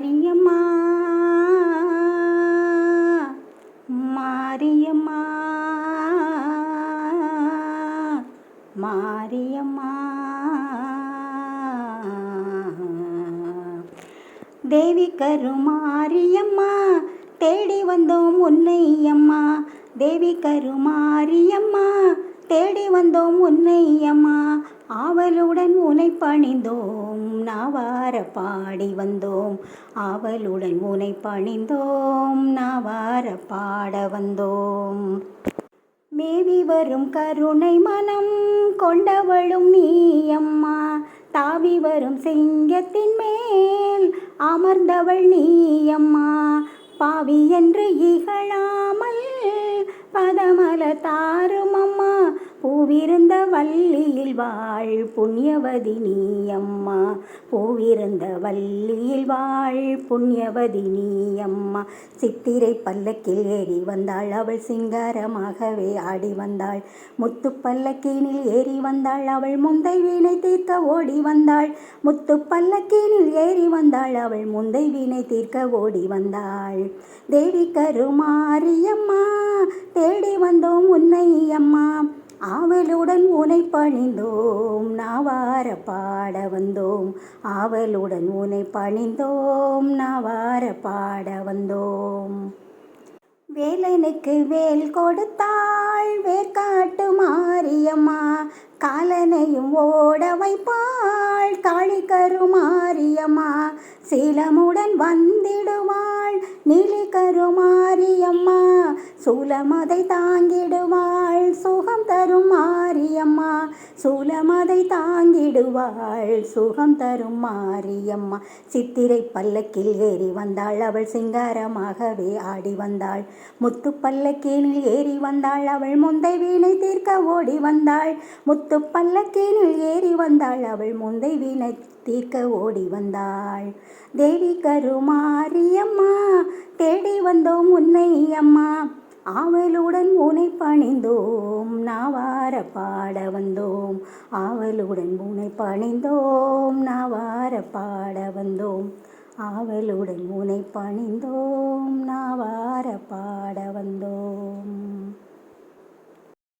மாரியம்மா. மாரியம்மா. மாரியம்மா. தேவி கருமாரியம்மா தேடி வந்தோம் உன்னை அம்மா. தேவி கருமாரியம்மா தேடி வந்தோம் உன்னை அம்மா. ஆவலுடன் உனை பணிந்தோம். நாவார பாடி வந்தோம். ஆவலுடன் உனை பணிந்தோம். நாவார பாட வந்தோம். மேவி வரும் கருணை மனம் கொண்டவளும் நீ அம்மா. தாவி வரும் சிங்கத்தின் மேல் அமர்ந்தவள் நீ அம்மா. பாவி என்று இகழாமல் பதமல தாரும் அம்மா பூவிருந்த வள்ளியில் வாழ் புண்ணியவதி நீ அம்மா பூவிருந்த வள்ளியில் வாழ் புண்ணியவதி நீ அம்மா சித்திரை பல்லக்கில் ஏறி வந்தாள் அவள் சிங்காரமாகவே ஆடி வந்தாள். முத்து பல்லக்கீனில் ஏறி வந்தாள் அவள் முந்தை வீணை தீர்க்க ஓடி வந்தாள். முத்து பல்லக்கீனில் ஏறி வந்தாள் அவள் முந்தை வீணை தீர்க்க ஓடி வந்தாள். தேவி கருமாரியம்மா தேடி வந்தோம் உன்னை அம்மா. ஆவலுடன் உனை பணிந்தோம் நாவார பாட வந்தோம். ஆவலுடன் உனை பணிந்தோம் நாவார பாட வந்தோம். வேலனுக்கு வேல் கொடுத்தாள் வேர்க்காட்டு மாரியம்மா. காலனையும் ஓட வைப்பாள் காளி கருமாரியம்மா சீலமுடன் வந்திடுவாள் நீலி கருமாரியம்மா சூலமதை தாங்கிடுவாள் சுகம் தரும் மாரியம்மா. சூலமதை தாங்கிடுவாள் சுகம் தரும் மாரியம்மா. சித்திரை பல்லக்கில் ஏறி வந்தாள் அவள் சிங்காரமாகவே ஆடி வந்தாள். முத்து பல்லக்கீனில் ஏறி வந்தாள் அவள் முந்தை வீணை தீர்க்க ஓடி வந்தாள். முத்து பல்லக்கீனில் ஏறி வந்தாள் அவள் முந்தை வீணை தீர்க்க ஓடி வந்தாள். தேவி கருமாரியம்மா தேடி வந்தோம் உன்னை அம்மா. ஆவலுடன் உனை பணிந்தோம் நாவார பாட வந்தோம். ஆவலுடன் உனை பணிந்தோம் நாவார பாட வந்தோம். ஆவலுடன் உனை பணிந்தோம்.